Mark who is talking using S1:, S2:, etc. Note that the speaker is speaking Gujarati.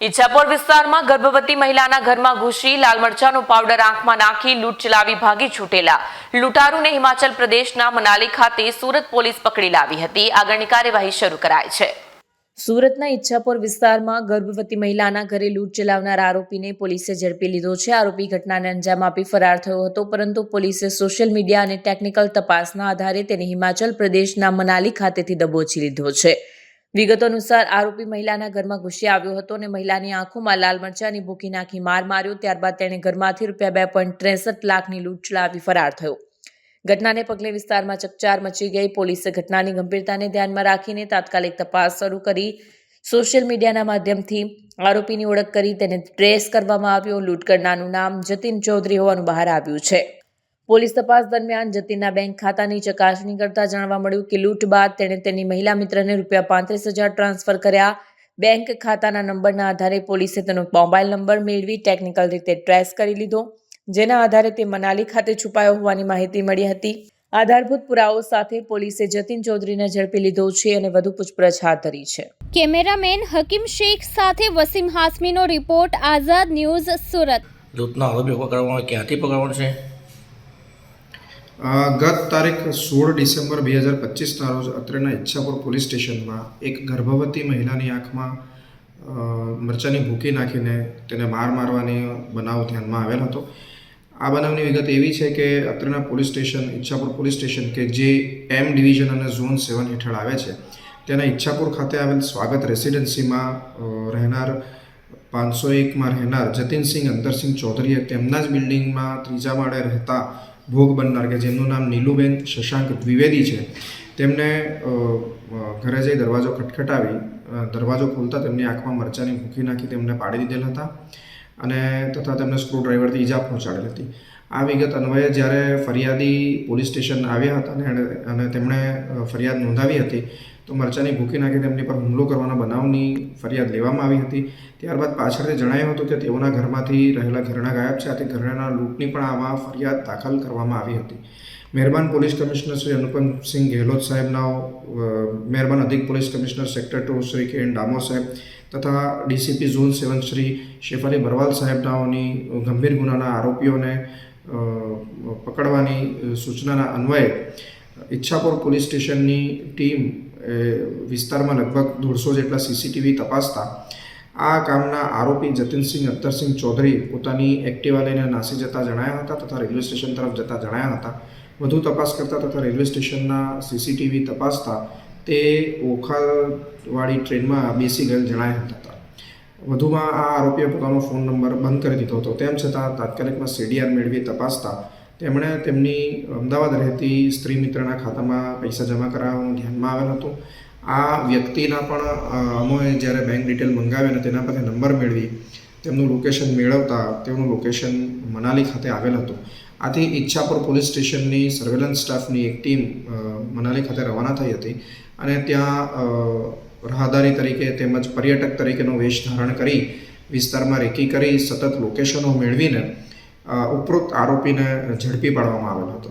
S1: ઈચ્છાપોર વિસ્તારમાં ગર્ભવતી મહિલાના ઘરમાં ઘૂસી લાલ મરચાનો પાવડર આંખમાં નાખી લૂંટ ચલાવી ભાગી છૂટેલા. લૂંટારૂને હિમાચલ પ્રદેશના મનાલી ખાતે સુરત પોલીસ પકડી લાવી હતી. આગળની કાર્યવાહી શરૂ કરાઈ છે. સુરતના ઈચ્છાપોર વિસ્તારમાં ગર્ભવતી મહિલાના ઘરે લૂંટ ચલાવનાર આરોપીને પોલીસે ઝડપી લીધો છે. આરોપી ઘટનાને અંજામ આપી ફરાર થયો હતો, પરંતુ પોલીસે સોશિયલ મીડિયા અને ટેકનિકલ તપાસના આધારે તેને હિમાચલ પ્રદેશના મનાલી ખાતેથી દબોચી લીધો છે. વિગતો અનુસાર આરોપી મહિલાના ઘરમાં ઘૂસી આવ્યો હતો અને મહિલાની આંખોમાં લાલ મરચાની ભૂકી નાખી માર માર્યો. ત્યારબાદ તેણે ઘરમાંથી રૂપિયા બે પોઈન્ટ ત્રેસઠ લાખની લૂંટ ચલાવી ફરાર થયો. ઘટનાને પગલે વિસ્તારમાં ચકચાર મચી ગઈ. પોલીસે ઘટનાની ગંભીરતાને ધ્યાનમાં રાખીને તાત્કાલિક તપાસ શરૂ કરી. સોશિયલ મીડિયાના માધ્યમથી આરોપીની ઓળખ કરી. તેને ટ્રેસ કરવામાં આવ્યો. લૂંટ કરનારનું નામ જતીન ચૌધરી હોવાનું બહાર આવ્યું છે. પોલીસ તપાસ દરમિયાન જતીનના બેંક ખાતાની ચકાસણી કરતા જાણવા મળ્યું કે લૂંટ બાદ તેણે તેની મહિલા મિત્રને રૂપિયા પાંત્રીસ હજાર ટ્રાન્સફર કર્યા. બેંક ખાતાના નંબરના આધારે પોલીસે તેનો મોબાઈલ નંબર મેળવી ટેકનિકલ રીતે ટ્રેસ કરી લીધો જેના આધારે તે મનાલી ખાતે છુપાયો હોવાની માહિતી મળી હતી. આધારભૂત પુરાવો સાથે પોલીસે જતીન ચૌધરીને ઝડપી લીધો છે અને વધુ પૂછપરછ હાથ ધરી છે.
S2: કેમેરામેન હકીમ શેખ સાથે વસીમ હાસમીનો રિપોર્ટ આઝાદ ન્યૂઝ સુરત.
S3: લૂંટનો આરોપી પકડવાનો ક્યાંથી પકડવાનો છે?
S4: ગત તારીખ સોળ ડિસેમ્બર બે હજાર પચીસના રોજ અત્રેના ઈચ્છાપુર પોલીસ સ્ટેશનમાં એક ગર્ભવતી મહિલાની આંખમાં મરચાની ભૂકી નાખીને તેને માર મારવાની બનાવ ધ્યાનમાં આવેલ હતો. આ બનાવની વિગત એવી છે કે અત્રેના police station, Ichchhapur police station કે જે એમ ડિવિઝન અને ઝોન સેવન હેઠળ આવે છે, તેના ઈચ્છાપુર ખાતે આવેલ સ્વાગત રેસિડેન્સીમાં રહેનાર પાંચસો એકમાં રહેનાર જતીનસિંહ અંતરસિંહ ચૌધરીએ તેમના જ બિલ્ડિંગમાં ત્રીજા માળે રહેતા ભોગ બનનાર કે જેમનું નામ નીલુબેન શશાંક દ્વિવેદી છે, તેમને ઘરે જઈ દરવાજો ખટખટાવી દરવાજો ખોલતા તેમની આંખમાં મરચાંની ભૂકી નાખી તેમને પાડી દીધેલ હતા. અને તથા તેમને સ્ક્રૂડ્રાઈવરથી ઈજા પહોંચાડેલ હતી. આ વિગત અન્વયે જ્યારે ફરિયાદી પોલીસ સ્ટેશન આવ્યા હતા અને અને તેમણે ફરિયાદ નોંધાવી હતી, તો મરચાની ભૂકી નાખી તેમની પર હુમલો કરવાના બનાવની ફરિયાદ લેવામાં આવી હતી. ત્યારબાદ પાછળથી જણાયું હતું કે તેઓના ઘરમાંથી રહેલા ઘરેણા ગાયબ છે. આથી ઘરેણાના લૂંટની પણ આમાં ફરિયાદ દાખલ કરવામાં આવી હતી. મહેરબાન પોલીસ કમિશનર શ્રી અનુપમસિંહ ગેહલોત સાહેબના મહેરબાન અધિક police commissioner sector two Shri K N Damor સાહેબ તથા DCP zone seven Shri Shefali Bharwal સાહેબનાઓની ગંભીર ગુનાના આરોપીઓને પકડવાની સૂચનાના અન્વયે ઈચ્છાપુર પોલીસ સ્ટેશનની ટીમ વિસ્તારમાં લગભગ દોઢસો જેટલા સીસીટીવી તપાસતા આ કામના આરોપી જતીનસિંહ અત્તરસિંહ ચૌધરી પોતાની એક્ટિવા લઈને નાસી જતા જણાયા હતા તથા રેલવે સ્ટેશન તરફ જતા જણાયા હતા. વધુ તપાસ કરતા તથા રેલવે સ્ટેશનના સીસીટીવી તપાસતા તે ઓખાવાળી ટ્રેનમાં બેસી ગયેલ જણાયા હતા. વધુમાં આ આરોપીએ પોતાનો ફોન નંબર બંધ કરી દીધો હતો. તેમ છતાં તાત્કાલિકમાં સીડીઆર મેળવી તપાસતા તેમણે તેમની અમદાવાદ રહેતી સ્ત્રી મિત્રના ખાતામાં પૈસા જમા કરાવવાનું ધ્યાનમાં આવેલ હતું. આ વ્યક્તિના પણ અમોએ જ્યારે બેંક ડિટેલ મંગાવી અને તેના પરથી નંબર મેળવી તેમનું લોકેશન મેળવતા તેમનું લોકેશન મનાલી ખાતે આવેલ હતું. આથી ઈચ્છાપુર પોલીસ સ્ટેશનની સર્વેલન્સ સ્ટાફની એક ટીમ મનાલી ખાતે રવાના થઈ હતી અને ત્યાં રાહદારી તરીકે તેમજ પર્યટક તરીકેનો વેશ ધારણ કરી, વિસ્તારમાં રેકી કરી સતત લોકેશનો મેળવીને ઉપરોક્ત આરોપીને ઝડપી પાડવામાં આવેલ હતો.